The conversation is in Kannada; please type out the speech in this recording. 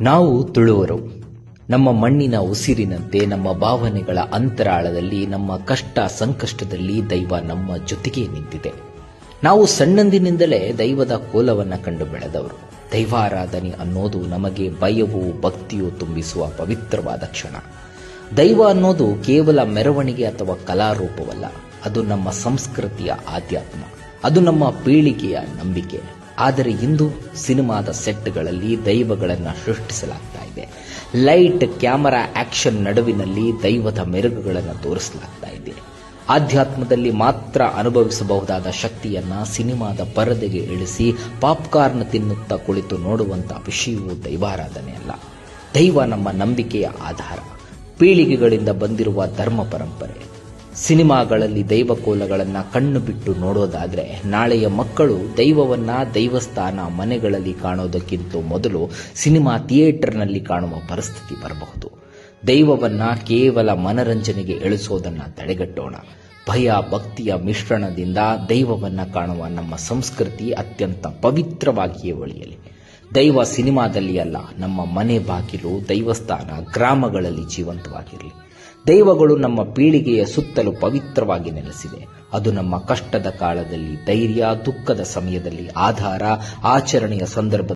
ನಾವು ತುಳುವರು. ನಮ್ಮ ಮಣ್ಣಿನ ಉಸಿರಿನಂತೆ, ನಮ್ಮ ಭಾವನೆಗಳ ಅಂತರಾಳದಲ್ಲಿ, ನಮ್ಮ ಕಷ್ಟ ಸಂಕಷ್ಟದಲ್ಲಿ ದೈವ ನಮ್ಮ ಜೊತೆಗೆ ನಿಂತಿದೆ. ನಾವು ಸಣ್ಣಂದಿನಿಂದಲೇ ದೈವದ ಕೋಲವನ್ನು ಕಂಡು ಬೆಳೆದವರು. ದೈವಾರಾಧನೆ ಅನ್ನೋದು ನಮಗೆ ಭಯವೂ ಭಕ್ತಿಯೂ ತುಂಬಿಸುವ ಪವಿತ್ರವಾದ ಕ್ಷಣ. ದೈವ ಅನ್ನೋದು ಕೇವಲ ಮೆರವಣಿಗೆ ಅಥವಾ ಕಲಾರೂಪವಲ್ಲ, ಅದು ನಮ್ಮ ಸಂಸ್ಕೃತಿಯ ಆಧ್ಯಾತ್ಮ. ಅದು ನಮ್ಮ ಪೀಳಿಗೆಯ ನಂಬಿಕೆ. ಆದರೆ ಇಂದು ಸಿನಿಮಾದ ಸೆಟ್ಗಳಲ್ಲಿ ದೈವಗಳನ್ನು ಸೃಷ್ಟಿಸಲಾಗ್ತಾ ಇದೆ. ಲೈಟ್, ಕ್ಯಾಮರಾ, ಆಕ್ಷನ್ ನಡುವಿನಲ್ಲಿ ದೈವದ ಮೆರುಗುಗಳನ್ನು ತೋರಿಸಲಾಗ್ತಾ ಇದೆ. ಆಧ್ಯಾತ್ಮದಲ್ಲಿ ಮಾತ್ರ ಅನುಭವಿಸಬಹುದಾದ ಶಕ್ತಿಯನ್ನ ಸಿನಿಮಾದ ಪರದೆಗೆ ಇಳಿಸಿ ಪಾಪ್ಕಾರ್ನ್ ತಿನ್ನುತ್ತಾ ಕುಳಿತು ನೋಡುವಂತ ವಿಷಯವು ದೈವಾರಾಧನೆಯಲ್ಲ ದೈವ ನಮ್ಮ ನಂಬಿಕೆಯ ಆಧಾರ. ಪೀಳಿಗೆಗಳಿಂದ ಬಂದಿರುವ ಧರ್ಮ ಪರಂಪರೆ. ಸಿನಿಮಾಗಳಲ್ಲಿ ದೈವಕೋಲಗಳನ್ನು ಕಣ್ಣು ಬಿಟ್ಟು ನೋಡೋದಾದ್ರೆ ನಾಳೆಯ ಮಕ್ಕಳು ದೈವವನ್ನ ದೈವಸ್ಥಾನ ಮನೆಗಳಲ್ಲಿ ಕಾಣೋದಕ್ಕಿಂತ ಮೊದಲು ಸಿನಿಮಾ ಥಿಯೇಟರ್ನಲ್ಲಿ ಕಾಣುವ ಪರಿಸ್ಥಿತಿ ಬರಬಹುದು. ದೈವವನ್ನ ಕೇವಲ ಮನರಂಜನೆಗೆ ಎಳಿಸೋದನ್ನು ತಡೆಗಟ್ಟೋಣ. ಭಯ ಭಕ್ತಿಯ ಮಿಶ್ರಣದಿಂದ ದೈವವನ್ನ ಕಾಣುವ ನಮ್ಮ ಸಂಸ್ಕೃತಿ ಅತ್ಯಂತ ಪವಿತ್ರವಾಗಿಯೇ ಉಳಿಯಲಿ ದೈವ ಸಿನಿಮಾದಲ್ಲಿ ಅಲ್ಲ, ನಮ್ಮ ಮನೆ ಬಾಗಿಲು, ದೈವಸ್ಥಾನ, ಗ್ರಾಮಗಳಲ್ಲಿ ಜೀವಂತವಾಗಿರಲಿ. ದೈವಗಳು ನಮ್ಮ ಪೀಳಿಗೆಯ ಸುತ್ತಲೂ ಪವಿತ್ರವಾಗಿ ನೆಲೆಸಿದೆ ಅದು ನಮ್ಮ ಕಷ್ಟದ ಕಾಲದಲ್ಲಿ, ಧೈರ್ಯ, ದುಃಖದ ಸಮಯದಲ್ಲಿ ಆಧಾರ, ಆಚರಣೆಯ ಸಂದರ್ಭ